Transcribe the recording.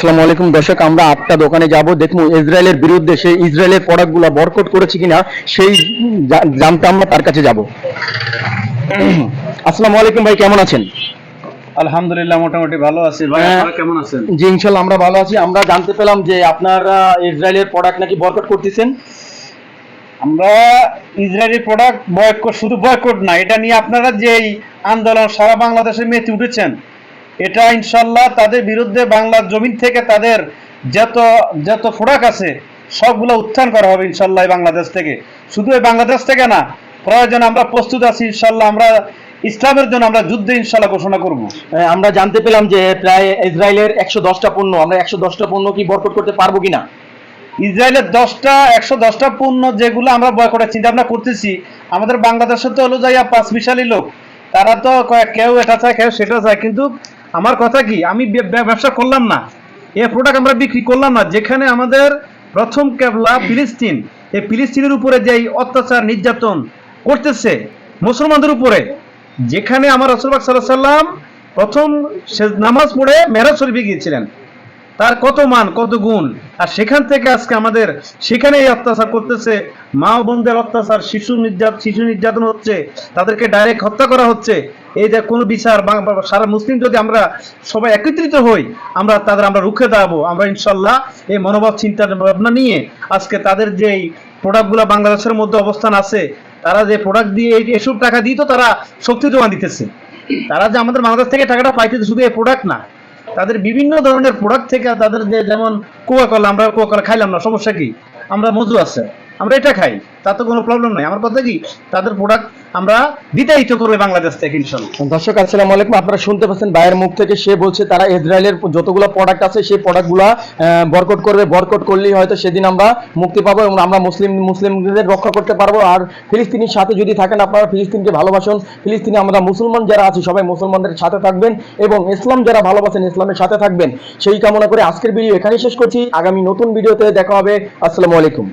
আসসালামু আলাইকুম। দর্শক আমরা আটটা দোকানে যাব। দেখব ইসরায়েলের বিরুদ্ধে সেই ইসরায়েলের প্রোডাক্টগুলো বরকট করেছে কিনা সেই জানতে আমরা তার কাছে যাব। আসসালামু আলাইকুম ভাই কেমন আছেন? আলহামদুলিল্লাহ মোটামুটি ভালো আছি। ভাই হ্যাঁ। আপনারা কেমন আছেন? জি ইনশাল্লাহ আমরা ভালো আছি। আমরা জানতে পেলাম যে আপনারা ইসরায়েলের প্রোডাক্ট নাকি বরকট করতেছেন? আমরা ইসরায়েলি প্রোডাক্ট বয়কট শুধু বয়কট না এটা নিয়ে আপনারা যেই আন্দোলন সারা বাংলাদেশে মেতে উঠেছেন এটা ইনশাল্লাহ তাদের বিরুদ্ধে বাংলার জমিন থেকে তাদের যত যত প্রোডাক্ট আছে সবগুলো উত্থান করা হবে ইনশাল্লাহ বাংলাদেশ থেকে। শুধু এই বাংলাদেশ থেকে না প্রয়োজন আমরা প্রস্তুত আছি ইনশাল্লাহ আমরা ইসলামের জন্য আমরা যুদ্ধে ইনশাল্লাহ ঘোষণা করব। আমরা জানতে পেলাম যে প্রায় ইসরায়েলের একশো দশটা পণ্য আমরা একশো দশটা পণ্য কি বরকট করতে পারব কিনা? ইসরায়েলের দশটা একশো দশটা পণ্য যেগুলো আমরা বয়কটের চিন্তা ভাবনা করতেছি আমাদের বাংলাদেশে তো হলো যাইয়া পাঁচ মিশালি লোক। তারা তো কেউ এটা চায় কেউ সেটা চায় কিন্তু আমার কথা কি? আমি ব্যবসা করলাম না। এ প্রোডাক্ট আমরা বিক্রি করলাম না। যেখানে আমাদের প্রথম ক্যাবলা ফিলিস্তিন এই ফিলিস্তিনের উপরে যে অত্যাচার, নির্যাতন করতেছে মুসলমানদের উপরে, যেখানে আমার রসুলবাক সাল্লাহ সাল্লাম প্রথম নামাজ পড়ে মেরাজ শরীফে গিয়েছিলেন। তার কত মান, কত গুণ। আর সেখান থেকে আজকে আমাদের সেখানে এই অত্যাচার করতেছে। মা বোনদের অত্যাচার, শিশু নির্যাত, শিশু নির্যাতন হচ্ছে, তাদেরকে ডাইরেক্ট হত্যা করা হচ্ছে। এই যে কোনো বিচার সারা মুসলিম যদি আমরা সবাই একত্রিত হই, আমরা তাদের আমরা রুখে দাঁড়াবো। আমরা ইনশাল্লাহ এই মনোভাব চিন্তা ভাবনা নিয়ে আজকে তাদের যে এই প্রোডাক্টগুলো বাংলাদেশের মধ্যে অবস্থান আছে, তারা যে প্রোডাক্ট দিয়ে এসব টাকা দিয়ে তো তারা শক্তি জমা দিতেছে। তারা যে আমাদের বাংলাদেশ থেকে টাকাটা পাইতেছে, শুধু এই প্রোডাক্ট না। তাদের বিভিন্ন ধরনের প্রোডাক্ট থেকে তাদের যে যেমন কোকা কোলা আমরা কোকা কোলা খাইলাম না, সমস্যা কি? আমরা মজু আছে। আমরা এটা খাই তাতে কোনো প্রবলেম নাই। আমার কথা কি, তাদের প্রোডাক্ট আমরা বিতাড়িত করবে বাংলাদেশ থেকে, ইনশাল্লাহ। দর্শক, আসসালামু আলাইকুম। আপনারা শুনতে পাচ্ছেন ভাইয়ের মুখ থেকে, সে বলছে তারা ইসরায়েলের যতগুলো প্রোডাক্ট আছে, সেই প্রোডাক্টগুলো বরকট করবে। বরকট করলেই হয়তো সেদিন আমরা মুক্তি পাবো এবং আমরা মুসলিম, মুসলিমদের রক্ষা করতে পারব। আর ফিলিস্তিনির সাথে যদি থাকেন, আপনারা ফিলিস্তিনকে ভালোবাসুন। ফিলিস্তিনে আমরা মুসলমান যারা আছি, সবাই মুসলমানদের সাথে থাকবেন এবং ইসলাম যারা ভালোবাসেন, ইসলামের সাথে থাকবেন। সেই কামনা করে আজকের ভিডিও এখানেই শেষ করছি। আগামী নতুন ভিডিওতে দেখা হবে। আসসালামু আলাইকুম।